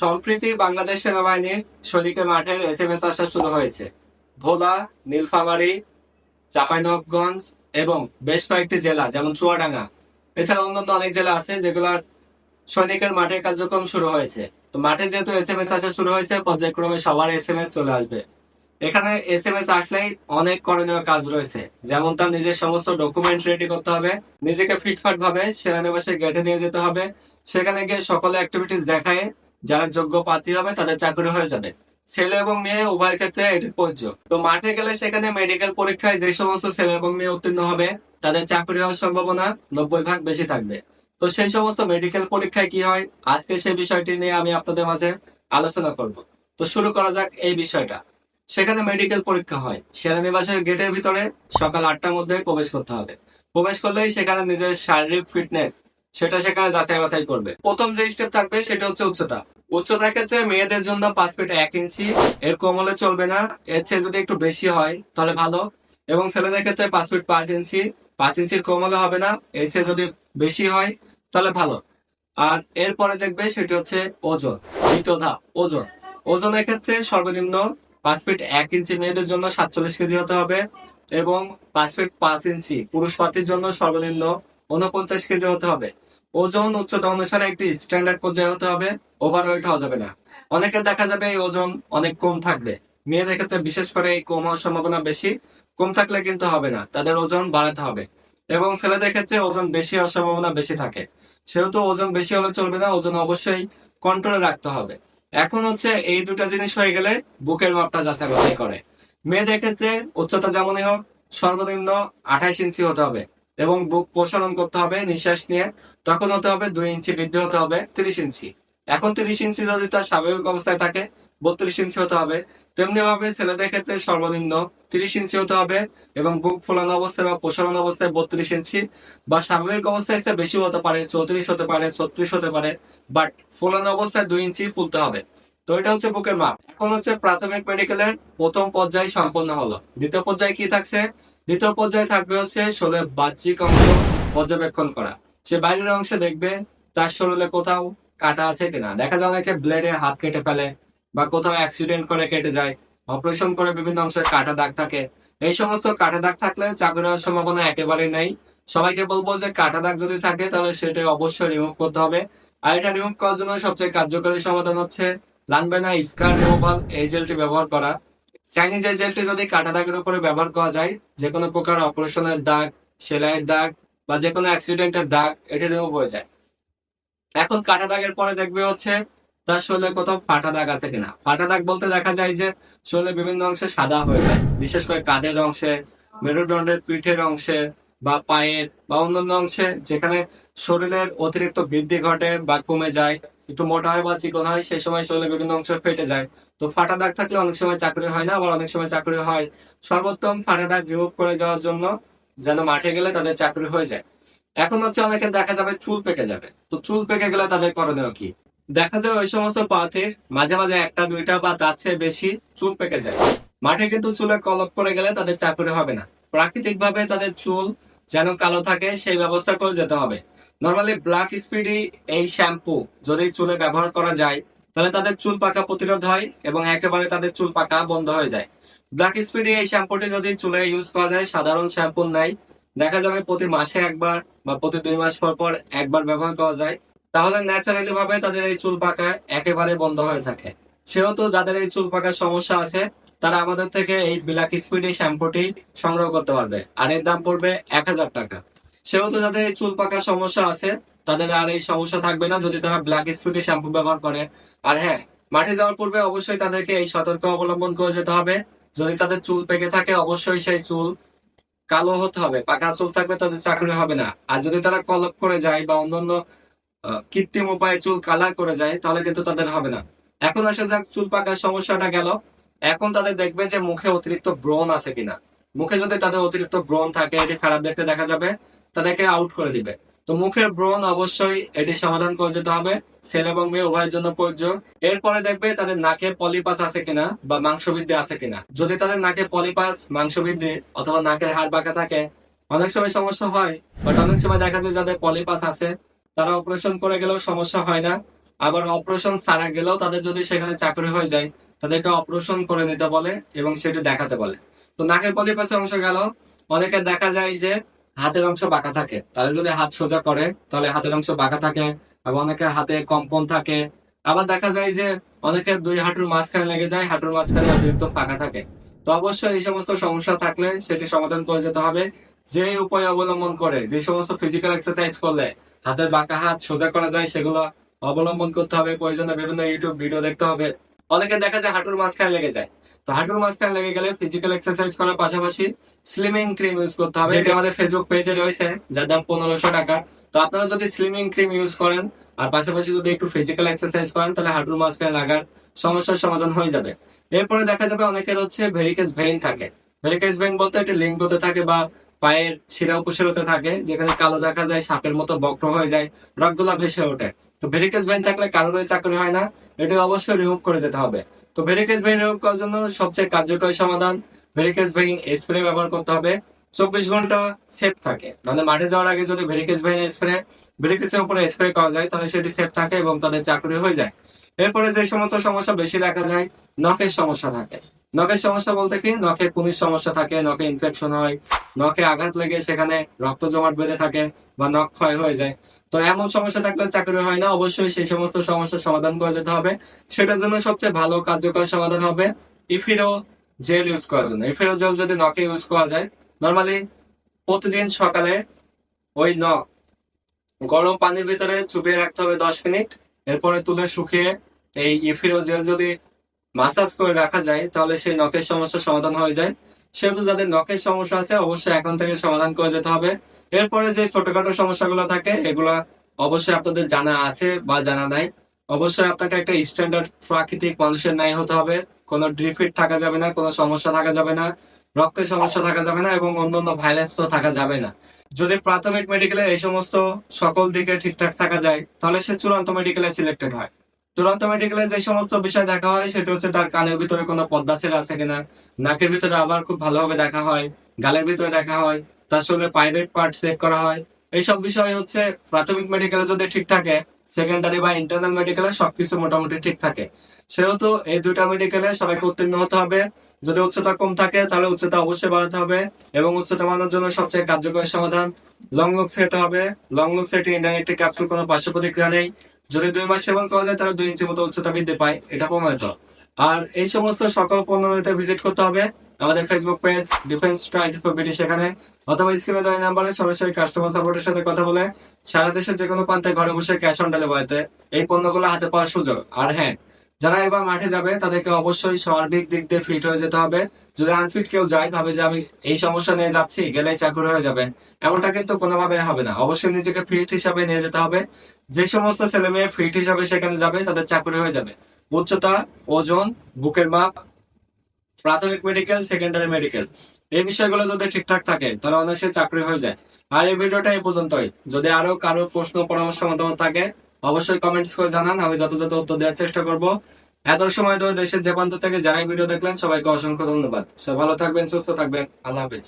সম্প্রতি বাংলাদেশ সেনাবাহিনীর সৈনিকের মাঠের এস এম এস আসা শুরু হয়েছে। ভোলা, নীলফামারী, চাঁপাইনবাবগঞ্জ এবং বেশ কয়েকটি জেলা, যেমন চুয়াডাঙ্গা। এছাড়া অন্যান্য অনেক জেলা আছে যেগুলোর সৈনিকের মাঠের কার্যক্রম শুরু হয়েছে। তো মাঠে যেহেতু এস এম এস আসা শুরু হয়েছে, পর্যায়ক্রমে সবার এস এম এস চলে আসবে। এখানে এস এম এস আসলেই অনেক করণীয় কাজ রয়েছে। যেমন তার নিজের সমস্ত ডকুমেন্ট রেডি করতে হবে, নিজেকে ফিটফাট ভাবে সেনানিবাসে গেটে নিয়ে যেতে হবে, সেখানে গিয়ে সকল অ্যাক্টিভিটিস দেখায় যারা যোগ্য প্রার্থী হবে তাদের চাকরি হয়ে যাবে। ছেলে এবং মেয়ে উভয়ের ক্ষেত্রে এটি প্রযোজ্য। তো মাঠে গেলে সেখানে মেডিকেল পরীক্ষায় যে সমস্ত ছেলে এবং মেয়ে উত্তীর্ণ হবে, তাদের চাকরি হওয়ার সম্ভাবনা নব্বই ভাগ বেশি থাকবে। তো সেই সমস্ত মেডিকেল পরীক্ষায় কি হয়? আজকে সেই বিষয়টি নিয়ে আমি আপনাদের মাঝে আলোচনা করব। তো শুরু করা যাক এই বিষয়টা। সেখানে মেডিকেল পরীক্ষা হয়। সেনানিবাসের গেটের ভিতরে সকাল আটটার মধ্যে প্রবেশ করতে হবে। প্রবেশ করলেই সেখানে নিজের শারীরিক ফিটনেস সেটা সেখানে যাচাই বাছাই করবে। প্রথম যে স্টেপ থাকবে সেটা হচ্ছে উচ্চতা। উচ্চতার ক্ষেত্রে মেয়েদের জন্য পাঁচ ফিট এক ইঞ্চি, এর কম হলে চলবে না, এর চেয়ে যদি একটু বেশি হয় তাহলে ভালো। এবং ছেলেদের ক্ষেত্রে পাঁচ ফিট পাঁচ ইঞ্চি, পাঁচ ইঞ্চির কম হলে হবে না, এর চেয়ে যদি বেশি হয় তাহলে ভালো। আর এরপরে দেখবে সেটি হচ্ছে ওজন, দ্বিতীয় ওজন। ওজনের ক্ষেত্রে সর্বনিম্ন পাঁচ ফিট এক ইঞ্চি মেয়েদের জন্য সাতচল্লিশ কেজি হতে হবে এবং পাঁচ ফিট পাঁচ ইঞ্চি পুরুষ প্রার্থীর জন্য সর্বনিম্ন উনপঞ্চাশ কেজি হতে হবে। ওজন উচ্চতা অনুসারে একটি স্ট্যান্ডার্ড পর্যায়ে হতে হবে। ওভার ওয়েট হওয়া যাবে না। অনেকের দেখা যাবে এই ওজন অনেক কম থাকবে। মেয়েদের ক্ষেত্রে বিশেষ করে এই কম হওয়ার সম্ভাবনা বেশি। কম থাকলে কিন্তু হবে না। তাদের ওজন বাড়াতে হবে। এবং ছেলেদের ক্ষেত্রে ওজন বেশি হওয়ার সম্ভাবনা বেশি থাকে। সেহেতু ওজন বেশি হলে চলবে না, ওজন অবশ্যই কন্ট্রোলে রাখতে হবে। এখন হচ্ছে এই দুটা জিনিস হয়ে গেলে বুকের মাপটা যাচাই করে। মেয়েদের ক্ষেত্রে উচ্চতা যেমনই হোক, সর্বনিম্ন আঠাইশ ইঞ্চি হতে হবে। এবং বুক প্রসারণ করতে হবে, নিঃশ্বাস নিয়ে। তখন হতে হবে দুই ইঞ্চি বৃদ্ধি হতে হবে, তিরিশ ইঞ্চি। এখন তিরিশ ইঞ্চি যদি তার স্বাভাবিক অবস্থায় থাকে, বত্রিশ ইঞ্চি হতে হবে। তেমনি ভাবে ছেলেদের ক্ষেত্রে সর্বনিম্ন তিরিশ ইঞ্চি হতে হবে এবং বুক ফোলানো অবস্থায় বা প্রসারণ অবস্থায় বত্রিশ ইঞ্চি বা স্বাভাবিক অবস্থায় সে বেশি হতে পারে, চৌত্রিশ হতে পারে, ছত্রিশ হতে পারে, বাট ফোলানো অবস্থায় দুই ইঞ্চি ফুলতে হবে। তো এটা হচ্ছে বুকের মাপ। এখন হচ্ছে প্রাথমিক মেডিকেলের প্রথম পর্যায় সম্পন্ন হলো। দ্বিতীয় পর্যায়ে কি থাকছে? দ্বিতীয় পর্যায়ে থাকবে হচ্ছে শরীরের বাহ্যিক অংশ পর্যবেক্ষণ করা। সে বাইরের অংশে দেখবে তার শরীরে কোথাও কাটা আছে কিনা। দেখা যায় অনেকে ব্লেডে হাত কেটে ফেলে বা কোথাও অ্যাক্সিডেন্ট করে কেটে যায়, অপারেশন করে বিভিন্ন অংশে কাটা দাগ থাকে। এই সমস্ত কাটা দাগ থাকলে চাকরি হওয়ার সম্ভাবনা একেবারেই নেই। সবাইকে বলব যে কাটা দাগ যদি থাকে তাহলে সেটা অবশ্যই রিমুভ করতে হবে। আর এটা রিমুভ করার জন্য সবচেয়ে কার্যকরী সমাধান হচ্ছে লাগবে না স্কার রিমুভাল এই জেলটি ব্যবহার করা। চাইনিজ এই জেলটি যদি কাটা দাগের উপরে ব্যবহার করা যায় যে কোনো প্রকার অপারেশনের দাগ, সেলাইয়ের দাগ, বা যে কোনো অ্যাক্সিডেন্টের দাগ, এটা রিমুভ হয়ে যায়। এখন কাটা দাগের পরে দেখবে হচ্ছে তার শরীরে কোথাও ফাটা দাগ আছে কিনা। ফাটা দাগ বলতে দেখা যায় যে, শরীরে বিভিন্ন অংশে সাদা হয়ে যায়। বিশেষ করে কাঁধের অংশে, মেরুদণ্ডের পিঠের অংশে, বা পায়ের, বা অন্যান্য অংশে, যেখানে শরীরের অতিরিক্ত বৃদ্ধি ঘটে বা কমে যায়। একটু মোটা হয় বা চিকন হয়, সেই সময় শরীরে বিভিন্ন অংশ ফেটে যায়। তো ফাটা দাগ থাকলে অনেক সময় চাকরি হয় না, আবার অনেক সময় চাকরি হয়। সর্বোত্তম ফাটা দাগ রিমুভ করে যাওয়ার জন্য যেন মাঠে গেলে তাদের চাকরি হয়ে যায়। এখন হচ্ছে অনেকে দেখা যাবে চুল পেকে যাবে। তো চুল পেকে গেলে তাদের করণীয় কি? দেখা যায় ওই সমস্ত পাথের মাঝে মাঝে একটা, দুইটা বা তার চেয়ে বেশি চুল পেকে যায়। মাঠে কিন্তু চুলে কলপ করে গেলে তাদের চাকরি হবে না। প্রাকৃতিক ভাবে তাদের চুল যেন কালো থাকে, সেই ব্যবস্থা করে যেতে হবে। নর্মালি ব্ল্যাক স্পিডি এই শ্যাম্পু যদি চুলে ব্যবহার করা যায়, তাহলে তাদের চুল পাকা প্রতিরোধ হয় এবং একেবারে তাদের চুল পাকা বন্ধ হয়ে যায়। ব্ল্যাক স্পিডি এই শ্যাম্পুটি যদি চুলে ইউজ করা যায়, সাধারণ শ্যাম্পু নাই, দেখা যাবে প্রতি মাসে একবার বা প্রতি দুই মাস পর পর একবার ব্যবহার করা যায়। তাহলে ন্যাচারালি ভাবে তাদের এই চুল পাকা একেবারে বন্ধ হয়ে থাকে। সেহেতু যাদের এই চুল পাকার সমস্যা আছে, তারা আমাদের থেকে এই ব্ল্যাক স্পিড শ্যাম্পুটি সংগ্রহ করতে পারবে। আর এর দাম পড়বে এক হাজার টাকা। সেহেতু যাদের চুল পাকার সমস্যা আছে, তাদের আর এই সমস্যা থাকবে না যদি তারা ব্ল্যাক স্পিড শ্যাম্পু ব্যবহার করে। আর হ্যাঁ মাঠে যাওয়ার পূর্বে অবশ্যই তাদেরকে এই সতর্ক অবলম্বন করে যেতে হবে। যদি তাদের চুল পেকে থাকে, অবশ্যই সেই চুল কালো হতে হবে, পাকা চুল থাকলে তাদের চাকরি হবে না। আর যদি তারা কলপ করে যায় বা অন্যান্য কৃত্রিম উপায়ে চুল কালার করে যায়, তাহলে কিন্তু তাদের হবে না। এখন আসা যাক চুল পাকার সমস্যাটা গেল। এখন তাদের দেখবে যে মুখে অতিরিক্ত ব্রণ আছে কিনা। মুখে যদি তাদের অতিরিক্ত ব্রণ থাকে, এটি খারাপ দেখতে দেখা যাবে। তাদেরকে আউট করে দিবে। তো মুখের ব্রণ অবশ্যই এটি সমাধান করে যেতে হবে। ছেলে এবং মেয়ে উভয়ের জন্য প্রযোজ্য। এরপরে দেখবে তাদের নাকে পলিপাস আছে কিনা বা মাংসবৃদ্ধি আছে কিনা। যদি তাদের নাকে পলিপাস মাংসবৃদ্ধি অথবা নাকের হাড় বাঁকা থাকে, অনেক সময় সমস্যা হয় বাট অনেক সময় দেখা যায় যাদের পলিপাস আছে, তারা অপারেশন করে গেলেও সমস্যা হয় না। আবার অপারেশন ছাড়া গেলেও তাদের যদি সেখানে চাকরি হয়ে যায়, তাদেরকে অপারেশন করে নিতে বলে এবং সেটি দেখাতে বলে। তো নাকের পলিপাসের অংশ গেল। অনেকে দেখা যায় যে হাতের অংশ বাঁকা থাকে। তারা যদি হাত সোজা করে, তাহলে হাতের অংশ বাঁকা থাকে এবং অনেকের হাতে কম্পন থাকে। আবার দেখা যায় যে অনেকের দুই হাঁটুর মাঝখানে লেগে যায়, হাঁটুর মাঝখানে অতিরিক্ত ফাঁকা থাকে। তো অবশ্যই এই সমস্ত সমস্যা থাকলে সেটি সমাধান করে যেতে হবে। যে উপায় অবলম্বন করে, যে সমস্ত ফিজিক্যাল এক্সারসাইজ করলে হাতের বাঁকা হাত সোজা করা যায়, সেগুলো অবলম্বন করতে হবে। প্রয়োজনে বিভিন্ন ইউটিউব ভিডিও দেখতে হবে। অনেকে দেখা যায় হাঁটুর মাঝখানে লেগে যায়। তো হাঁটুর মাঝখানে লেগে গেলে ফিজিক্যাল এক্সারসাইজ করার পাশাপাশি স্লিমিং ক্রিম ইউজ করতে হবে। যেটি আমাদের ফেসবুক পেজে রয়েছে যার দাম পনেরোশো টাকা। তো আপনারা যদি স্লিমিং ক্রিম ইউজ করেন আর পাশাপাশি যদি একটু ফিজিক্যাল এক্সারসাইজ করেন তাহলে হাঁটুর মাঝখানে লাগার সমস্যার সমাধান হয়ে যাবে। এরপরে দেখা যাবে অনেকের হচ্ছে ভেরিকেস ভেইন থাকে। ভেরিকেস ভেইন বলতে একটি লিঙ্গতে থাকে বা পায়ের শিরা উপশিরাতে থাকে যেখানে কালো দেখা যায় সাপের মতো বক্র হয়ে যায় রক্তগুলা ভেসে ওঠে। তো ভেরিকেস ভেইন থাকলে কারোরই চাকরি হয় না, এটা অবশ্যই রিমুভ করে যেতে হবে। তো ভেরিকেস ভেইন রিমুভ করার জন্য সবচেয়ে কার্যকরী সমাধান ভেরিকেস ভেইন স্প্রে ব্যবহার করতে হবে। চব্বিশ ঘণ্টা সেফ থাকে। মানে মাঠে যাওয়ার আগে যদি ভেরিকেস ভেইন স্প্রে ভেরিকেসের উপরে স্প্রে করা যায়, তাহলে সেটি সেফ থাকে এবং তাদের চাকরি হয়ে যায়। এরপরে যে সমস্ত সমস্যা বেশি দেখা যায়, নখের সমস্যা থাকে। নখের সমস্যা বলতে কি? নখে কুমির সমস্যা থাকে, নখে ইনফেকশন হয়, নখে আঘাত লেগে সেখানে রক্ত জমাট বেঁধে থাকে বা নখ ক্ষয় হয়ে যায়। তো এমন সমস্যা থাকলে চাকরি হয় না। অবশ্যই সেই সমস্ত সমস্যার সমাধান করে যেতে হবে। সেটার জন্য সবচেয়ে ভালো কার্যকর সমাধান হবে ইফিরো জেল ইউজ করার জন্য। ইফিরো জেল যদি নখে ইউজ করা যায়, নর্মালি প্রতিদিন সকালে ওই নখ গরম পানির ভিতরে চুপিয়ে রাখতে হবে দশ মিনিট। এরপরে তুলে শুকিয়ে এই ইফিরো জেল যদি মাসাজ করে রাখা যায়, তাহলে সেই নখের সমস্যার সমাধান হয়ে যায়। সেহেতু যাদের নখের সমস্যা আছে, অবশ্যই এখন থেকে সমাধান করে যেতে হবে। এরপরে যে ছোটখাটো সমস্যাগুলো থাকে, এগুলো অবশ্যই আপনাদের জানা আছে বা জানা নাই। অবশ্যই আপনাকে একটা স্ট্যান্ডার্ড প্রাকৃতিক মানুষের ন্যায় হতে হবে। কোনো ড্রিফিট থাকা যাবে না, কোনো সমস্যা থাকা যাবে না, রক্তের সমস্যা থাকা যাবে না এবং অন্যান্য ভাইলেন্স তো থাকা যাবে না। যদি প্রাথমিক মেডিকেলে এই সমস্ত সকল দিকে ঠিকঠাক থাকা যায়, তাহলে সে চূড়ান্ত মেডিকেলে সিলেক্টেড হয়। চূড়ান্ত মেডিকেলে যে সমস্ত বিষয় দেখা হয়, সেটা হচ্ছে তার কানের ভিতরে কোনো পদ্মা ছেড়ে আছে কিনা, নাকের ভিতরে আবার খুব ভালোভাবে দেখা হয়, গালের ভিতরে দেখা হয়, তার সঙ্গে প্রাইভেট পার্ট চেক করা হয়। এইসব বিষয় হচ্ছে প্রাথমিক মেডিকেলে যদি ঠিক থাকে সেকেন্ডারি বা ইন্টারনাল মেডিকেলে সবকিছু মোটামুটি ঠিক থাকে। সেহেতু এই দুইটা মেডিকেলে সবাইকে উত্তীর্ণ হতে হবে। যদি উচ্চতা কম থাকে, তাহলে উচ্চতা অবশ্যই বাড়াতে হবে এবং উচ্চতা বাড়ানোর জন্য সবচেয়ে কার্যকরী সমাধান লং লুকস খেতে হবে। লং লুকস ইন্ডিয়ান একটি ক্যাপসুল কোনো পার্শ্ব প্রতিক্রিয়া নেই। যদি দুই মাস সেবন করা যায়, তাহলে দুই ইঞ্চি মতো উচ্চতা বৃদ্ধি পায়। এটা প্রমাণিত। আর এই সমস্ত সকল পণ্যতে ভিজিট করতে হবে। আমাদের Facebook page defence twenty four BT সেখানে অথবা স্ক্রিনে দেওয়া নাম্বারে সরাসরি কাস্টমার সাপোর্টের সাথে কথা বলে সারা দেশের যে কোনো প্রান্তে ঘরে বসে ক্যাশ অন ডেলিভারিতে এই পণ্যগুলো হাতে পাওয়ার সুযোগ। আর হ্যাঁ যারা এবার মাঠে যাবে, তাদেরকে অবশ্যই সার্বিক দিক দিয়ে ফিট হয়ে যেতে হবে। যদি আনফিট কেউ যায়, ভাবে যে আমি এই সমস্যা নিয়ে যাচ্ছি, গেলেই চাকরি হয়ে যাবে। এমনটা কিন্তু কোনোভাবে হবে না। অবশ্যই নিজেকে ফিট হিসাবে নিয়ে যেতে হবে। যে সমস্ত ছেলে মেয়ে ফিট হিসাবে সেখানে যাবে, তাদের চাকরি হয়ে যাবে। উচ্চতা, ওজন, বুকের মাপ, প্রাথমিক মেডিকেল সেকেন্ডারি মেডিকেল এই বিষয়গুলো যদি ঠিকঠাক থাকে, তাহলে অনায়াসে চাকরি হয়ে যায়। আর এই ভিডিওটা এই পর্যন্তই। যদি আরও কারও প্রশ্ন, পরামর্শ, মতামত থাকে অবশ্যই কমেন্টস করে জানান, আমি যত যত উত্তর দেওয়ার চেষ্টা করব। এত সময় ধরে দেশের যে প্রান্ত থেকে যারাই ভিডিও দেখলেন, সবাইকে অসংখ্য ধন্যবাদ। সবাই ভালো থাকবেন, সুস্থ থাকবেন। আল্লাহ হাফিজ।